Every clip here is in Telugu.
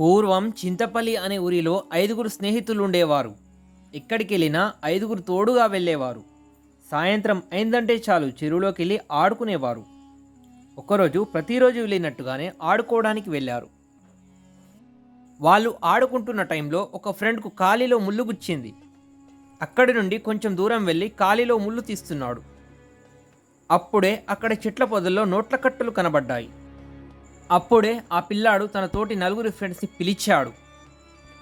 పూర్వం చింతపల్లి అనే ఊరిలో ఐదుగురు స్నేహితులు ఉండేవారు ఎక్కడికి వెళ్ళినా ఐదుగురు తోడుగా వెళ్ళేవారు. సాయంత్రం అయిందంటే చాలు చెరువులోకి వెళ్ళి ఆడుకునేవారు. ఒకరోజు ప్రతిరోజు వెళ్ళినట్టుగానే ఆడుకోవడానికి వెళ్ళారు. వాళ్ళు ఆడుకుంటున్న టైంలో ఒక ఫ్రెండ్కు కాలిలో ముళ్ళు గుచ్చింది. అక్కడి నుండి కొంచెం దూరం వెళ్ళి కాలిలో ముళ్ళు తీస్తున్నాడు. అప్పుడే అక్కడ చెట్ల పొదల్లో నోట్ల కట్టలు కనబడ్డాయి. అప్పుడే ఆ పిల్లాడు తన తోటి నలుగురు ఫ్రెండ్స్ని పిలిచాడు.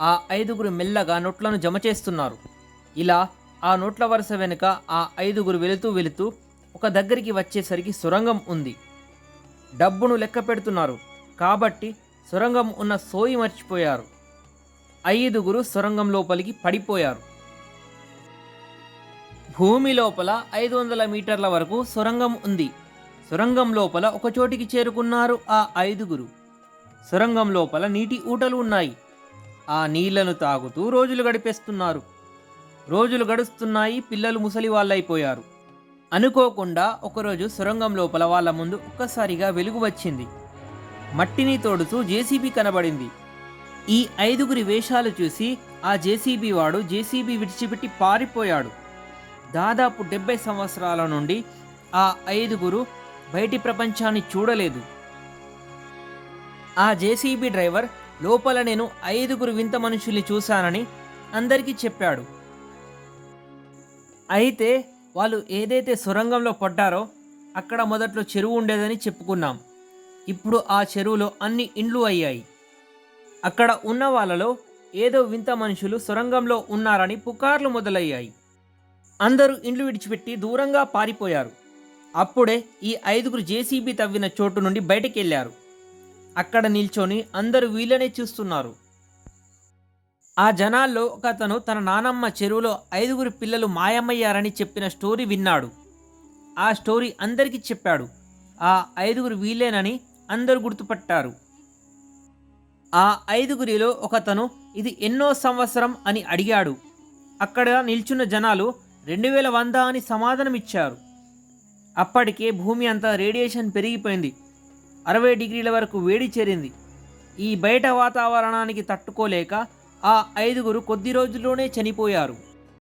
ఆ ఐదుగురు మెల్లగా నోట్లను జమ చేస్తున్నారు. ఇలా ఆ నోట్ల వరుస వెనుక ఆ ఐదుగురు వెళుతూ వెళుతూ ఒక దగ్గరికి వచ్చేసరికి సొరంగం ఉంది. డబ్బును లెక్క పెడుతున్నారు. కాబట్టి సొరంగం ఉన్న సోయి మర్చిపోయారు. ఐదుగురు సొరంగం లోపలికి పడిపోయారు. భూమి లోపల ఐదు వందల మీటర్ల వరకు సొరంగం ఉంది. సొరంగం లోపల ఒక చోటికి చేరుకున్నారు ఆ ఐదుగురు. సొరంగం లోపల నీటి ఊటలు ఉన్నాయి. ఆ నీళ్ళను తాగుతూ రోజులు గడిపేస్తున్నారు. రోజులు గడుస్తున్నాయి పిల్లలు ముసలి వాళ్ళైపోయారు. అనుకోకుండా ఒకరోజు సొరంగం లోపల వాళ్ళ ముందు ఒక్కసారిగా వెలుగు వచ్చింది. మట్టిని తోడుతూ జేసీబీ కనబడింది. ఈ ఐదుగురి వేషాలు చూసి ఆ జేసీబీ వాడు జేసీబీ విడిచిపెట్టి పారిపోయాడు. దాదాపు డెబ్బై సంవత్సరాల నుండి ఆ ఐదుగురు బయటి ప్రపంచాన్ని చూడలేదు. ఆ జేసీబీ డ్రైవర్ లోపల నేను ఐదుగురు వింత మనుషుల్ని చూశానని అందరికీ చెప్పాడు. అయితే వాళ్ళు ఏదైతే సొరంగంలో పడ్డారో అక్కడ మొదట్లో చెరువు ఉండేదని చెప్పుకున్నాం. ఇప్పుడు ఆ చెరువులో అన్ని ఇండ్లు అయ్యాయి. అక్కడ ఉన్న వాళ్ళలో ఏదో వింత మనుషులు సొరంగంలో ఉన్నారని పుకార్లు మొదలయ్యాయి. అందరూ ఇండ్లు విడిచిపెట్టి దూరంగా పారిపోయారు. అప్పుడే ఈ ఐదుగురు జేసీబీ తవ్విన చోటు నుండి బయటికి వెళ్ళారు అక్కడ నిల్చొని అందరూ వీళ్ళనే చూస్తున్నారు. ఆ జనాల్లో ఒక అతను తన నానమ్మ చెరువులో ఐదుగురు పిల్లలు మాయమయ్యారని చెప్పిన స్టోరీ విన్నాడు. ఆ స్టోరీ అందరికీ చెప్పాడు. ఆ ఐదుగురు వీళ్ళేనని అందరూ గుర్తుపట్టారు. ఆ ఐదుగురిలో ఒకతను ఇది ఎన్నో సంవత్సరం అని అడిగాడు. అక్కడ నిల్చున్న జనాలు రెండు వేల వంద అని సమాధానం ఇచ్చారు అప్పటికే భూమి అంతా రేడియేషన్ పెరిగిపోయింది. అరవై డిగ్రీల వరకు వేడి చేరింది. ఈ బయట వాతావరణానికి తట్టుకోలేక ఆ ఐదుగురు కొద్ది రోజుల్లోనే చనిపోయారు.